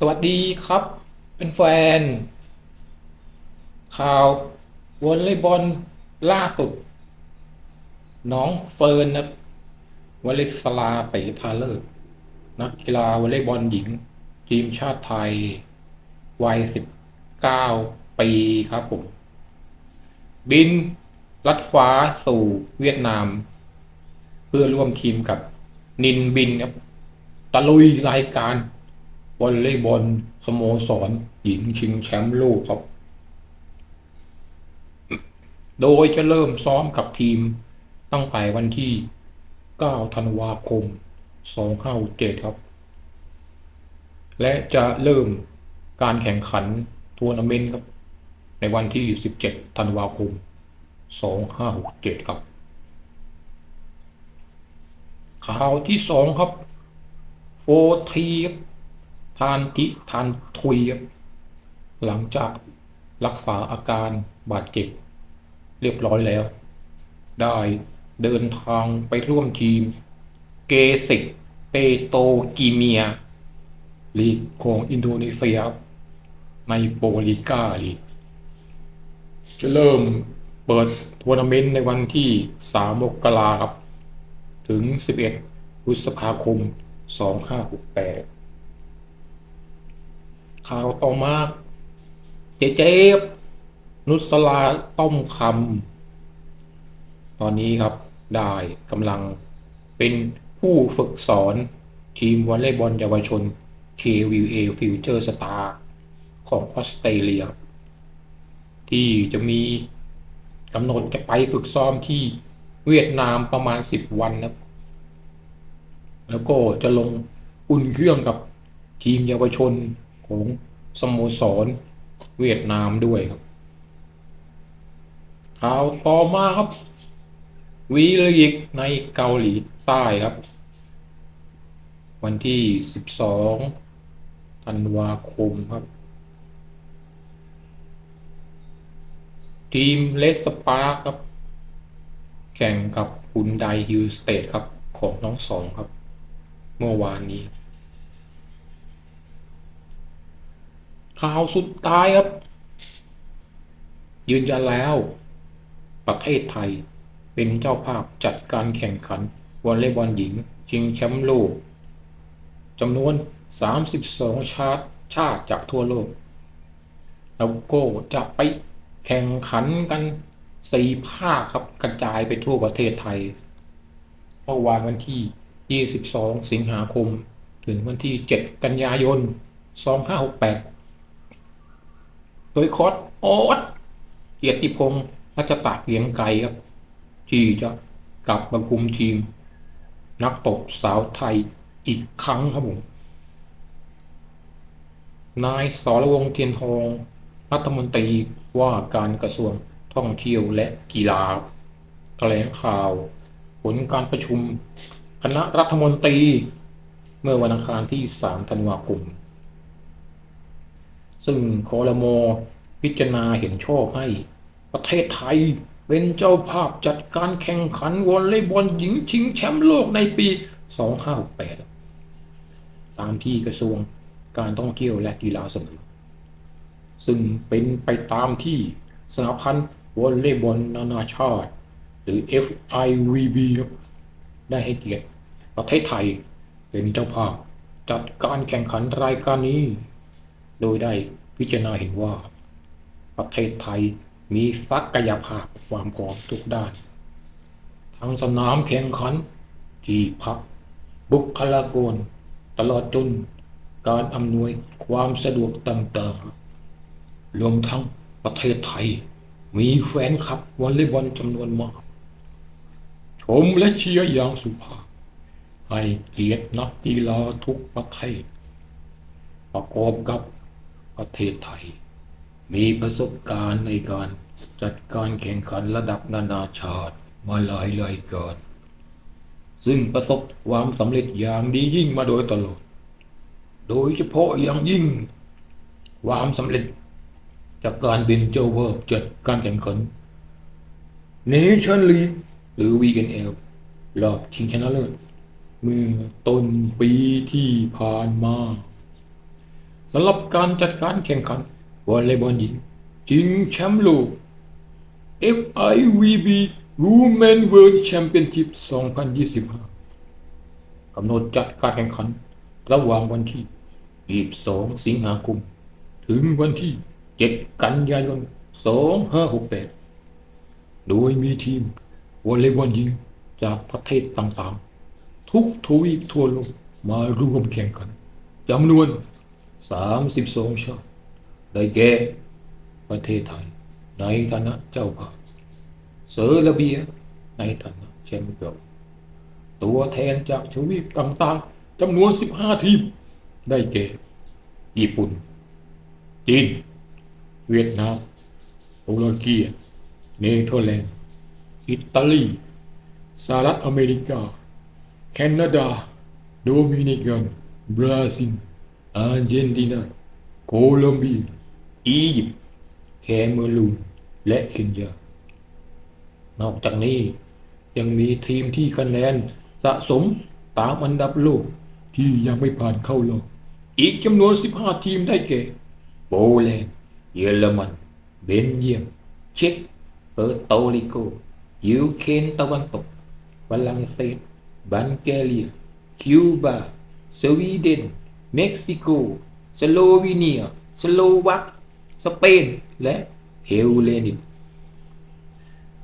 สวัสดีครับ เป็นแฟน ข่าววอลเลย์บอลล่าสุด น้องเฟิร์นนะวลิศลาเสทาเลิศนักกีฬาวอลเลย์บอลหญิง ทีมชาติไทย วัย 19 ปีครับผม บินลัดฟ้าสู่เวียดนาม เพื่อร่วมทีมกับนินบินครับ ตะลุยรายการ วอลเลย์บอลสโมสร หญิงชิงแชมป์โลกครับ โดยจะเริ่มซ้อมกับทีมตั้งแต่วันที่ 9 ธันวาคม 2567 ครับ และจะเริ่มการแข่งขันทัวร์นาเมนต์ครับ ในวันที่ 17 ธันวาคม 2567 ครับ ข่าวที่สองครับโฟทีครับ ทานทิทานทุยหลังจากรักษาอาการบาดเจ็บ เรียบร้อยแล้ว ได้เดินทางไปร่วมทีม เกสิกเปโตกีเมีย ลีกของอินโดนีเซีย ในโปรลิกาลีกจะเริ่มเปิดทัวร์นาเมนต์ในวันที่ 3 มกราครับ ถึง 11พฤษภาคม 2568 ข่าวต่อมาเจเจฟนุสลาต้อมคำตอนนี้ครับได้กำลังเป็นผู้ฝึกสอนทีมวอลเลย์บอลเยาวชน KVA Future Star ของออสเตรเลีย ที่จะมีกำหนดจะไปฝึกซ้อมที่เวียดนามประมาณ 10 วันนะครับ แล้วก็จะลงอุ่นเครื่องกับทีมเยาวชน ของสโมสรเวียดนามด้วยครับข่าวต่อมาครับวีลีกในเกาหลีใต้ครับ วันที่ 12 ธันวาคมครับ ทีมเลสสปาร์ครับ แข่งกับฮุนไดฮิลสเตทครับ ของน้องสองครับ เมื่อวานนี้ ข่าวสุดท้ายครับ ยืนยันแล้ว ประเทศไทยเป็นเจ้าภาพจัดการแข่งขันวอลเลย์บอลหญิงชิงแชมป์โลกจำนวน 32 ชาติชาติจากทั่วโลก แล้วก็จะไปแข่งขันกันสี่ภาคครับกระจายไปทั่วประเทศไทยเมื่อวานวันที่ 22 สิงหาคม ถึงวันที่ 7 กันยายน 2568 โดยคอสโอ๊ตเกียรติพงศ์รัชตะเลียงไกรครับ ที่จะกลับมาคุมทีม นักตบสาวไทยอีกครั้งครับผม นายสรวงเทียนทองรัฐมนตรีว่าการกระทรวงท่องเที่ยวและกีฬาแถลงข่าว ผลการประชุม คณะรัฐมนตรี เมื่อวันอังคารที่ 3 ธันวาคม ซึ่งคอรมอพิจารณาเห็นชอบให้ ประเทศไทยเป็นเจ้าภาพจัดการแข่งขันวอลเลย์บอลหญิงชิงแชมป์โลกในปี 2568 ตามที่กระทรวงการท่องเที่ยวและกีฬาเสนอ ซึ่งเป็นไปตามที่สหพันธ์วอลเลย์บอลนานาชาติ หรือ FIVB ได้ให้เกียรติประเทศไทยเป็นเจ้าภาพจัดการแข่งขันรายการนี้ โดยได้พิจารณาเห็นว่า ประเทศไทยมีศักยภาพความพร้อมทุกด้าน ทั้งสนามแข่งขัน ที่พัก บุคลากร ตลอดจนการอำนวยความสะดวกต่างๆ รวมทั้งประเทศไทย มีแฟนคลับวอลเลย์บอลจำนวนมาก ชมและเชียร์อย่างสุภาพ ให้เกียรตินักกีฬาทุกประเทศ ประกอบกับ ประเทศไทย มีประสบการณ์ในการจัดการแข่งขันระดับนานาชาติมาหลายรายการซึ่งประสบความสำเร็จอย่างดียิ่งมาโดยตลอด โดยเฉพาะอย่างยิ่ง ความสำเร็จจากการเป็นเจ้าภาพจัดการแข่งขันเนชั่นลีกหรือ VNL รอบชิงชนะเลิศเมื่อต้นปีที่ผ่านมา สำหรับการจัดการแข่งขันวอลเลย์บอลหญิงชิงแชมป์โลก FIVB Women World Championship 2025 กำหนดจัดการแข่งขัน ระหว่างวันที่ 22 สิงหาคม ถึงวันที่ 7 กันยายน 2568 โดยมีทีมวอลเลย์บอลหญิงจากประเทศต่างๆ ทุกทวีปทั่วโลกมาร่วมแข่งขันจำนวน 32 ชาติ ได้แก่ประเทศไทย ในฐานะเจ้าภาพเซอร์เบีย ในฐานะแชมป์เก่าตัวแทนจากทวีปต่างๆจำนวน 15 ทีม ได้แก่ ญี่ปุ่น จีน เวียดนามตุรกีเนเธอร์แลนด์ อิตาลี สหรัฐอเมริกา แคนาดา โดมินิกัน บราซิล อาร์เจนตินาโคลอมเบียอียิปต์แคเมรูนและเคนยานอกจากนี้ยังมีทีมที่คะแนนสะสมตามอันดับโลกที่ยังไม่ผ่านเข้ารอบอีกจำนวน 15 ทีมได้แก่ โปแลนด์เยอรมัน เบนเยียม เช็กเปอร์โตริโก ยูเครนตะวันตกฝรั่งเศสบัลแกเรีย คิวบา สวีเดน เม็กซิโก สโลวีเนีย สโลวักสเปน และเฮลเลนิก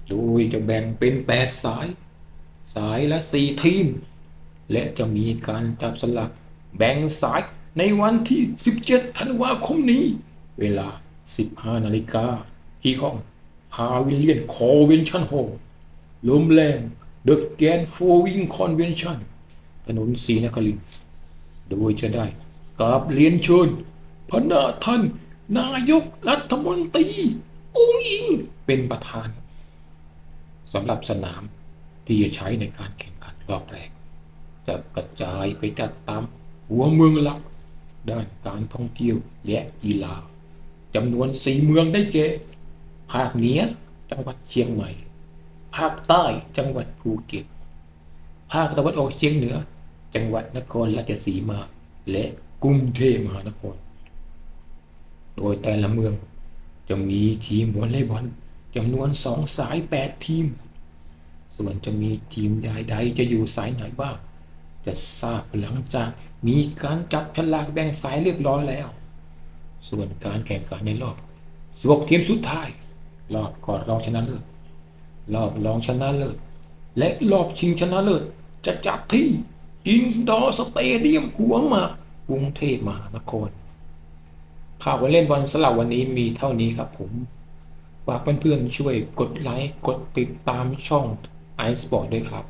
โดยจะแบ่งเป็น 8 สาย สายละ 4 ทีม และจะมีการจับสลักแบ่งสายในวันที่ 17 ธันวาคมนี้ เวลา 15 นาฬิกาที่ห้องพาวิลเลียนคอเวนชั่นโฮโรงแรมเดอะแกนโฟวิงคอนเวนชั่นถนนศรีนครินทร์ โดยจะได้กราบเรียนเชิญพระนาท่านนายกรัฐมนตรีองค์อิงเป็นประธานสำหรับสนามที่จะใช้ในการแข่งขันรอบแรก จะกระจายไปจัดตามหัวเมืองหลัก ด้านการท่องเที่ยวและกีฬาจำนวนสี่เมืองได้แก่ภาคเหนือจังหวัดเชียงใหม่ ภาคใต้จังหวัดภูเก็ต ภาคตะวันออกเฉียงเหนือ จังหวัดนครราชสีมา และกรุงเทพมหานคร โดยแต่ละเมืองจะมีทีมวอลเลย์บอลจำนวนสองสายแปดทีม ส่วนจะมีทีมใดๆจะอยู่สายไหนบ้าง จะทราบหลังจากมีการจับฉลากแบ่งสายเรียบร้อยแล้ว ส่วนการแข่งขันในรอบ16ทีมสุดท้าย รอบก่อนรองชนะเลิศรอบรองชนะเลิศและรอบชิงชนะเลิศจะจัดที่ อินดอร์สเตเดียมหัวหมากกรุงเทพมหานคร ข่าววันเล่นบอลสลับวันนี้มีเท่านี้ครับผมฝากเพื่อนๆช่วยกดไลค์ กดติดตามช่อง i Sport ด้วยครับ